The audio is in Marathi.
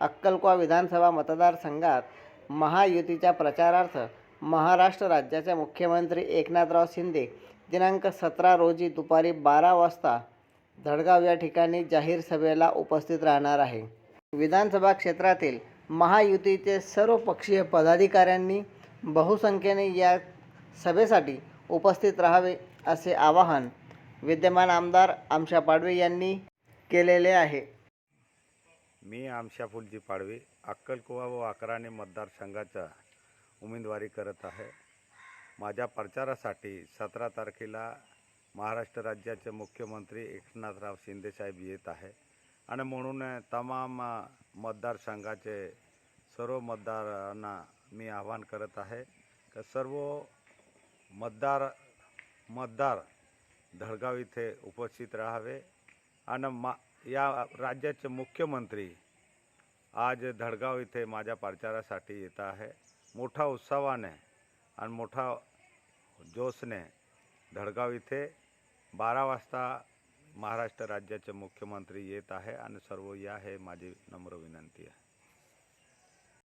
अक्कलकोवा विधानसभा मतदारसंघात महायुतीच्या प्रचारार्थ महाराष्ट्र राज्याचे मुख्यमंत्री एकनाथराव शिंदे दिनांक सतरा रोजी दुपारी बारा वाजता धडगाव या ठिकाणी जाहीर सभेला उपस्थित राहणार आहे. विधानसभा क्षेत्रातील महायुतीचे सर्व पक्षीय पदाधिकाऱ्यांनी बहुसंख्येने या सभेसाठी उपस्थित राहावे असे आवाहन विद्यमान आमदार आमशा पाडवे यांनी केलेले आहे. मी आमशा फुलजी पाडवे अक्कलकुवा व अकराणे मतदारसंघाचा उमेदवारी करत आहे. माझ्या प्रचारासाठी सतरा तारखेला महाराष्ट्र राज्याचे मुख्यमंत्री एकनाथराव शिंदेसाहेब येत आहे आणि म्हणून तमाम मतदारसंघाचे सर्व मतदारांना मी आवाहन करत आहे का सर्व मतदार मतदार धडगाव इथे उपस्थित राहावे आणि मा या राज्याचे मुख्यमंत्री आज धडगाव इथे माझ्या प्रचारासाठी येत आहे. मोठा उत्सवाने आणि मोठा जोशने धडगाव इथे बारा वाजता महाराष्ट्र राज्याचे मुख्यमंत्री येत आहे आणि सर्व या हे माझी नम्र विनंती आहे.